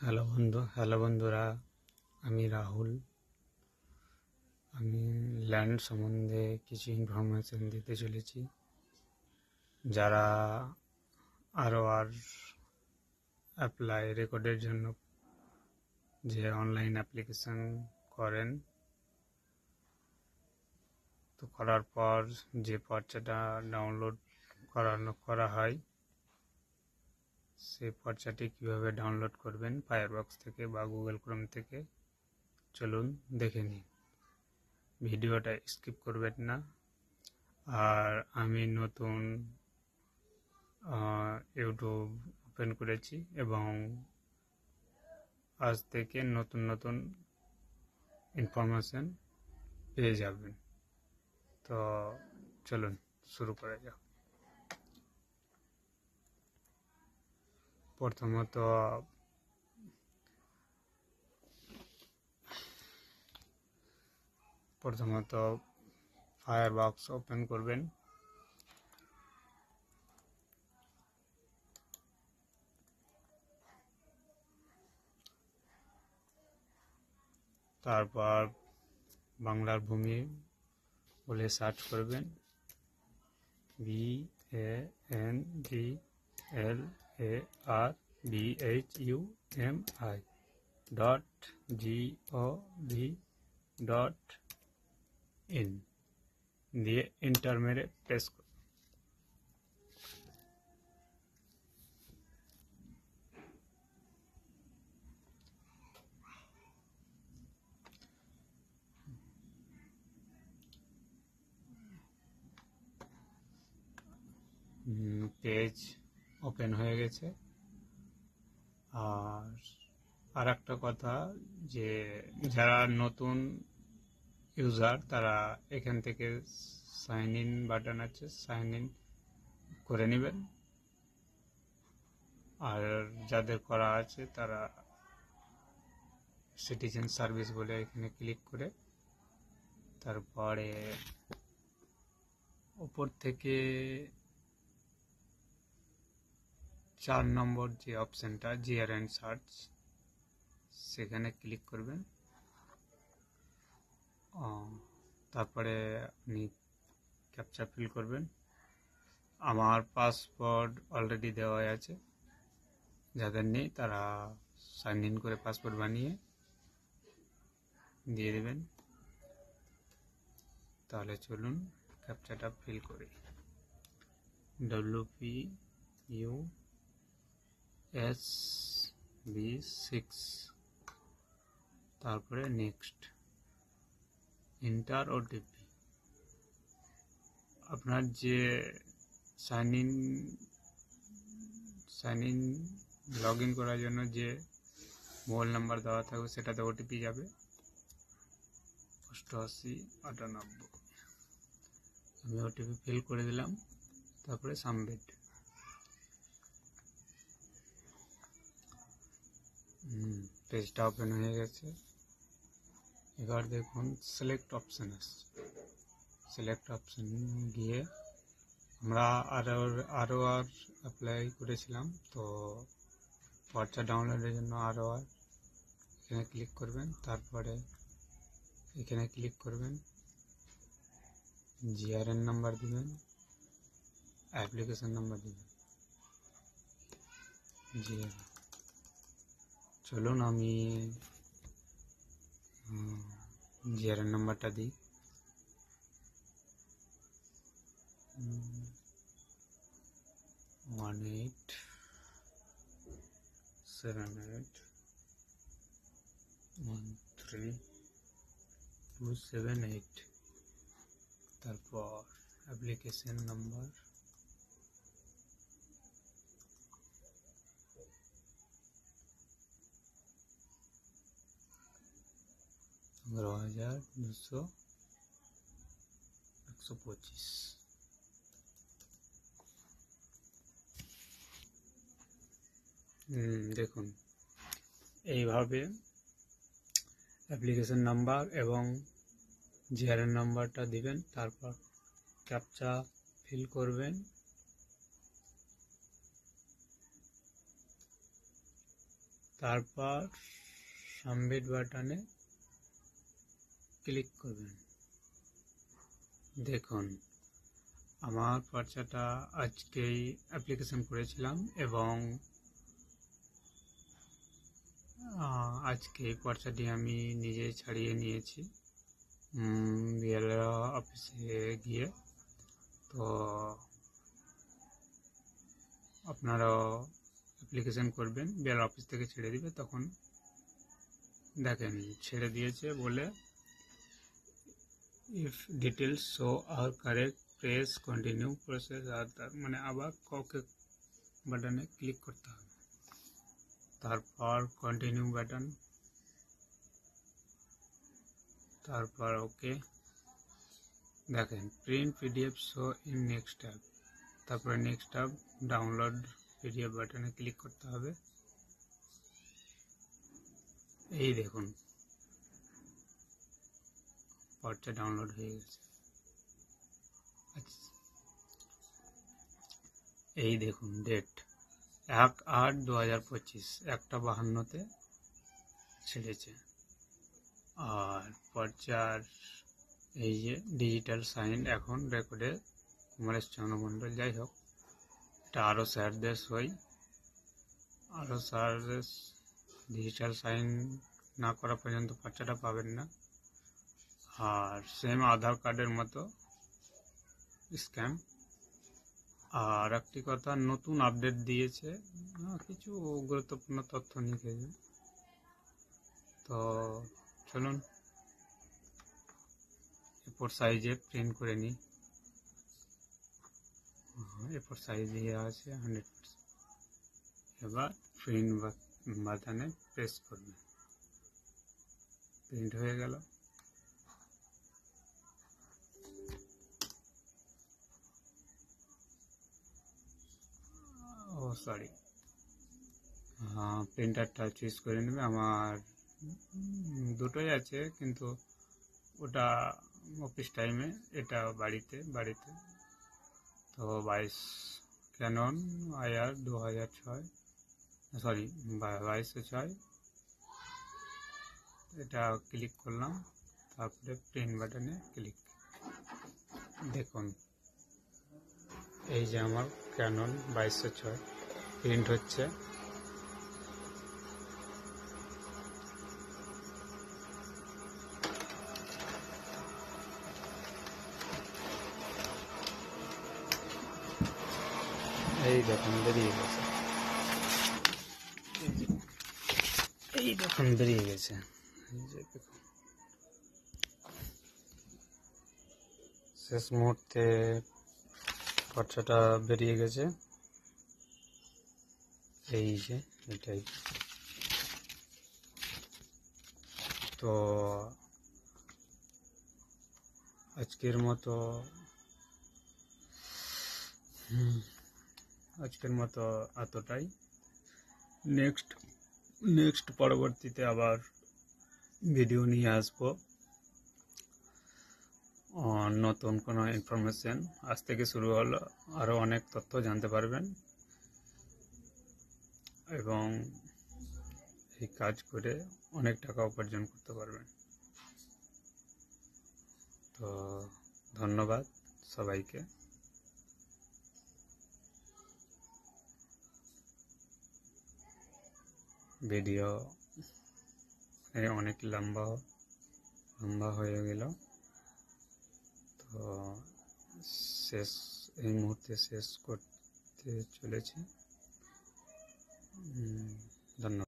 Hello বন্ধু, hello বন্ধুরা, আমি রাহুল। আমি ল্যান্ড সম্বন্ধে কিছু ইনফরমেশন দিতে চলেছি। যারা আরও আর অ্যাপ্লাই রেকর্ডের জন্য যে অনলাইন অ্যাপ্লিকেশন করেন, তো করার পর যে পর্চাটা ডাউনলোড করানো, করা হয় সেই পর্চাটি কীভাবে ডাউনলোড করবেন? ফায়ারবক্স থেকে বা গুগল ক্রোম থেকে? চলুন দেখে নিন ভিডিওটা স্কিপ করবেন না। আর আমি নতুন ইউটিউব ওপেন করেছি এবং আজ থেকে নতুন নতুন ইনফরমেশন পেয়ে যাবেন। তো চলুন শুরু করা যাক। প্রথমত প্রথমত ফায়ার বক্স ওপেন করবেন। তারপর বাংলার ভূমি বলে সার্চ করবেন। B A N D L A R B H U M I dot G O V dot in দিয়ে ইন্টার মেরে প্রেস করুন পেজ ওপেন হয়ে গেছে। আর আর একটা কথা যে, যারা নতুন ইউজার, তারা এখান থেকে সাইন ইন বাটন আছে, সাইন ইন করে নেবেন। আর যাদের করা আছে, তারা সিটিজেন সার্ভিস বলে এখানে ক্লিক করে, তারপরে ওপর থেকে চার নম্বর যে অপশানটা জিআর অ্যান্ড সার্চ সেখানে ক্লিক করবেন। তারপরে আপনি ক্যাপচা ফিল করবেন। আমার পাসওয়ার্ড অলরেডি দেওয়া আছে। যাদের নেই, তারা সাইন ইন করে পাসওয়ার্ড বানিয়ে দিয়ে দেবেন। তাহলে চলুন ক্যাপচাটা ফিল করি। W P U B six তারপরে নেক্সট ইন্টার ওটিপি আপনার যে sign in sign in log in করার জন্য যে মোবাইল নাম্বার দেওয়া থাকবে, সেটাতে ওটিপি যাবে। অষ্টআশি আটানব্বই। আমি ওটিপি ফিল করে দিলাম, তারপরে সাবমিট পেজটা ওপেন হয়ে গেছে। এবার দেখুন সিলেক্ট অপশান আসছে। সিলেক্ট অপশান গিয়ে আমরা আরও আরও আর অ্যাপ্লাই করেছিলাম, তো পর্চা ডাউনলোডের জন্য আরও আর এখানে ক্লিক করবেন, তারপরে এখানে ক্লিক করবেন জিআরএন নাম্বার দিবেন অ্যাপ্লিকেশন নাম্বার দিবেন। জিআরএন চলুন আমি জিআরএন নাম্বারটা দিই one eight seven eight one three two seven eight তারপর অ্যাপ্লিকেশন নাম্বার পনেরো হাজার দুশো একশো পঁচিশ। দেখুন, এইভাবে অ্যাপ্লিকেশন নাম্বার এবং জিআরএন নাম্বারটা দিবেন, তারপর ক্যাপচা ফিল করবেন। তারপর সাবমিট বাটনে ক্লিক করবেন। দেখুন, আমার পর্চাটা আজকেই অ্যাপ্লিকেশন করেছিলাম এবং আজকে এই পর্চাটি আমি নিজে ছাড়িয়ে নিয়েছি বিএলও অফিসে গিয়ে। তো, আপনারাও অ্যাপ্লিকেশন করবেন বিএল অফিস থেকে ছেড়ে দিবে, তখন দেখেন, ছেড়ে দিয়েছে বলে ইফ ডিটেলস শো আর কারেক্ট প্রেস কন্টিনিউ প্রসেস আর তার মানে আবার কাউকে বাটনে ক্লিক করতে হবে। তারপর কন্টিনিউ বাটন তারপর ওকে দেখেন print PDF show in next tab তারপরে নেক্সট ট্যাব ডাউনলোড পিডিএফ বাটনে ক্লিক করতে হবে। এই দেখুন। পর্চা ডাউনলোড হয়ে গেছে। আচ্ছা। এই দেখুন ডেট এক আট দু হাজার পঁচিশ, একটা বাহান্নতে ছেড়েছে। আর পর্চার, এই যে ডিজিটাল সাইন এখন রেকর্ডে কুমারেশ চন্দ্রমণ্ডল। যাই হোক, এটা আরও স্যারদের সই। আরও স্যারদের ডিজিটাল সাইন না করা পর্যন্ত পর্চাটা পাবেন না। আর সেম আধার কার্ডের মতো স্ক্যাম আর একটি কথা, নতুন আপডেট দিয়েছে। কিছু গুরুত্বপূর্ণ তথ্য লিখেছে তো চলুন এরপর সাইজে প্রিন্ট করে নিই। এরপর সাইজ দিয়ে আছে হান্ড্রেড এবার প্রিন্ট বাটনে প্রেস করবে। প্রিন্ট হয়ে গেল। ও সরি হ্যাঁ প্রিন্টারটা চুজ করে নেবে। আমার দুটোই আছে, কিন্তু ওটা অফিস টাইমে এটা বাড়িতে বাড়িতে। তো বাইশ ক্যানন আইআর দু হাজার ছয় সরি বাইশশো ছয়। এটা ক্লিক করলাম, তারপরে প্রিন্ট বাটনে ক্লিক দেখুন, এই যে আমার ক্যানন বাইশশো ছয়। প্রিন্ট হচ্ছে। এই দেখুন, বেরিয়ে গেছে। এই দেখুন, বেরিয়ে গেছে। শেষ মুহূর্তে খরচাটা বেরিয়ে গেছে। এই যে, এটাই। তো, আজকের মতো আজকের মতো এতটাই। নেক্সট নেক্সট পরবর্তীতে আবার ভিডিও নিয়ে আসব। নতুন কোনো ইনফরমেশন আজ থেকে শুরু হলো। আরও অনেক তথ্য জানতে পারবেন। এবং এই কাজ করে অনেক টাকা উপার্জন করতে পারবেন। তো ধন্যবাদ সবাইকে। ভিডিও অনেক লম্বা লম্বা হয়ে গেল। তো শেষ এই মুহূর্তে শেষ করতে চলেছি। ধন্যবাদ।